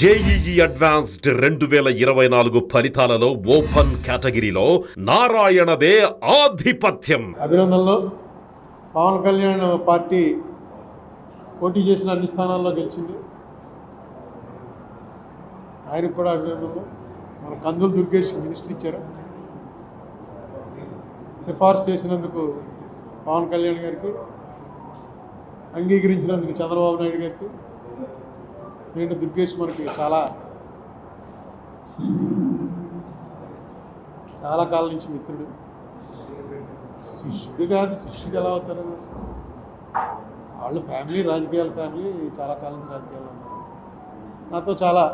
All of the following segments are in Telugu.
జేఈఈ అడ్వాన్స్డ్ రెండు వేల ఇరవై నాలుగు ఫలితాలలో ఓపెన్ కేటగిరీలో నారాయణదే ఆధిపత్యం. అభినందనలు. పవన్ కళ్యాణ్ పార్టీ పోటీ చేసిన అన్ని స్థానాల్లో గెలిచింది. ఆయనకు కూడా అభినందనలు. మన కందులు దుర్గేష్ మినిస్టర్ ఇచ్చారు. సిఫార్సు చేసినందుకు పవన్ కళ్యాణ్ గారికి అంగీకరించినందుకు చంద్రబాబు నాయుడు గారికి పేట దుర్గేష్ మనకి చాలా చాలా కాలం నుంచి మిత్రుడు. శిష్యుడు కాదు శిష్యుడు ఎలా అవుతారు? వాళ్ళు ఫ్యామిలీ రాజకీయాల ఫ్యామిలీ చాలా కాలం నుంచి రాజకీయాల్లో ఉన్నారు. నాతో చాలా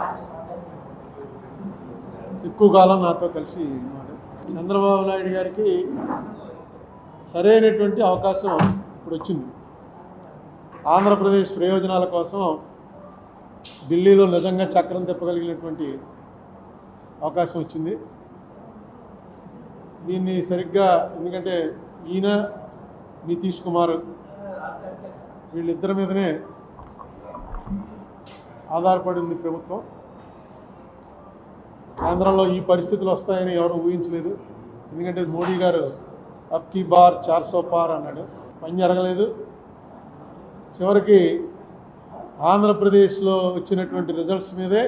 ఎక్కువ కాలం నాతో కలిసి ఉన్నాడు. చంద్రబాబు నాయుడు గారికి సరైనటువంటి అవకాశం ఇప్పుడు వచ్చింది. ఆంధ్రప్రదేశ్ ప్రయోజనాల కోసం ఢిల్లీలో నిజంగా చక్రం తిప్పగలిగినటువంటి అవకాశం వచ్చింది. దీన్ని సరిగ్గా ఎందుకంటే ఈయన నితీష్ కుమార్ వీళ్ళిద్దరి మీదనే ఆధారపడింది ప్రభుత్వం. ఆంధ్రలో ఈ పరిస్థితులు వస్తాయని ఎవరు ఊహించలేదు. ఎందుకంటే మోడీ గారు అప్కీ బార్ చార్సో పార్ అన్నాడు. పని జరగలేదు. చివరికి ఆంధ్రప్రదేశ్లో వచ్చినటువంటి రిజల్ట్స్ మీదే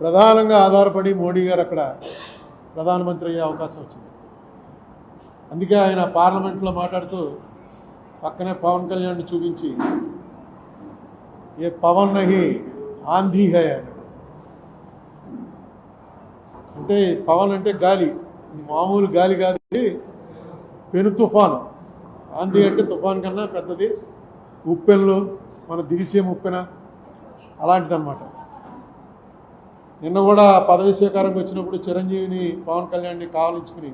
ప్రధానంగా ఆధారపడి మోడీ గారు అక్కడ ప్రధానమంత్రి అయ్యే అవకాశం వచ్చింది. అందుకే ఆయన పార్లమెంట్లో మాట్లాడుతూ పక్కనే పవన్ కళ్యాణ్ చూపించి ఏ పవన్ నహి ఆంధీ హై అంటే పవన్ అంటే గాలి. ఇది మామూలు గాలి కాదు పెను తుఫాను. ఆంధీ అంటే తుఫాన్ కన్నా పెద్దది. ఉప్పెన్లు మన దిగిసే ముప్పెన అలాంటిదన్నమాట. నిన్న కూడా పదవి స్వీకారంకి వచ్చినప్పుడు చిరంజీవిని పవన్ కళ్యాణ్ని కావలించుకుని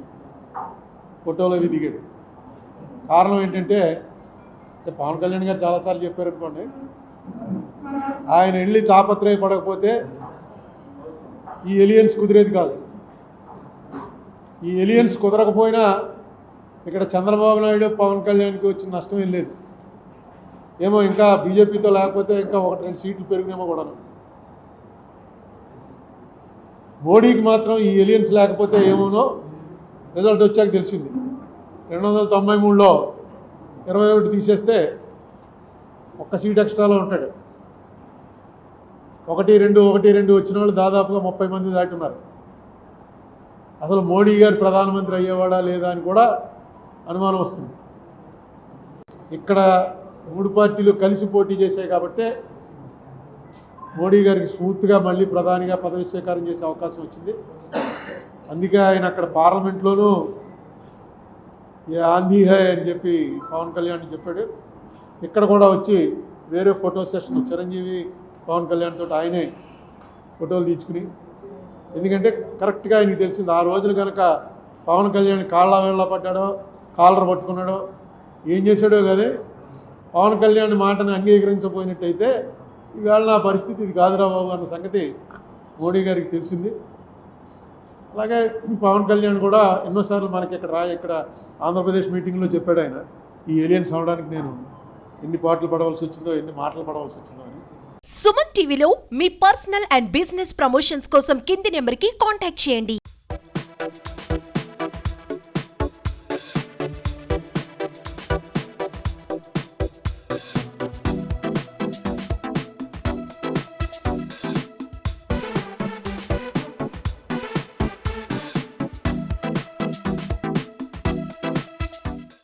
ఫోటోలో దిగాడు. కారణం ఏంటంటే పవన్ కళ్యాణ్ గారు చాలాసార్లు చెప్పారు అనుకోండి ఆయన వెళ్ళి తాపత్రయపడకపోతే ఈ ఎలియన్స్ కుదిరేది కాదు. ఈ ఎలియన్స్ కుదరకపోయినా ఇక్కడ చంద్రబాబు నాయుడు పవన్ కళ్యాణ్కి వచ్చిన నష్టం ఏం లేదు. ఏమో ఇంకా బీజేపీతో లేకపోతే ఇంకా ఒకటి రెండు సీట్లు పెరిగినేమో కూడా. మోడీకి మాత్రం ఈ ఎలియన్స్ లేకపోతే ఏమోనో రిజల్ట్ వచ్చాక తెలిసింది. రెండు వందల తొంభై మూడులో ఇరవై ఒకటి తీసేస్తే ఒక్క సీట్ ఎక్స్ట్రాలో ఉంటాడు. ఒకటి రెండు ఒకటి రెండు వచ్చిన వాళ్ళు దాదాపుగా ముప్పై మంది దాటున్నారు. అసలు మోడీ గారు ప్రధానమంత్రి అయ్యేవాడా లేదా అని కూడా అనుమానం వస్తుంది. ఇక్కడ మూడు పార్టీలు కలిసి పోటీ చేశాయి కాబట్టే మోడీ గారికి స్మూత్గా మళ్ళీ ప్రధానిగా పదవి స్వీకారం చేసే అవకాశం వచ్చింది. అందుకే ఆయన అక్కడ పార్లమెంట్లోనూ ఏ ఆంధీ హై అని చెప్పి పవన్ కళ్యాణ్ చెప్పాడు. ఇక్కడ కూడా వచ్చి వేరే ఫోటో సెషన్ చిరంజీవి పవన్ కళ్యాణ్ తోటి ఆయనే ఫోటోలు తీర్చుకుని ఎందుకంటే కరెక్ట్గా ఆయనకి తెలిసింది ఆ రోజులు కనుక పవన్ కళ్యాణ్ కాళ్ళ వేళ్ళ పడ్డాడో కాలర్ పట్టుకున్నాడో ఏం చేశాడో కదే పవన్ కళ్యాణ్ మాటను అంగీకరించకపోయినట్టయితే ఈవేళ నా పరిస్థితి ఇది కాదురా బాబు అన్న సంగతి మోడీ గారికి తెలిసింది. అలాగే పవన్ కళ్యాణ్ కూడా ఎన్నోసార్లు మనకి ఇక్కడ రా ఇక్కడ ఆంధ్రప్రదేశ్ మీటింగ్లో చెప్పాడు ఆయన ఈ ఏలియన్స్ అవడానికి నేను ఎన్ని పాటలు పడవలసి వచ్చిందో ఎన్ని మాటలు పడవలసి వచ్చిందో అని. సుమన్ టీవీలో మీ పర్సనల్ అండ్ బిజినెస్ ప్రమోషన్స్ కోసం కింది నెంబర్కి కాంటాక్ట్ చేయండి.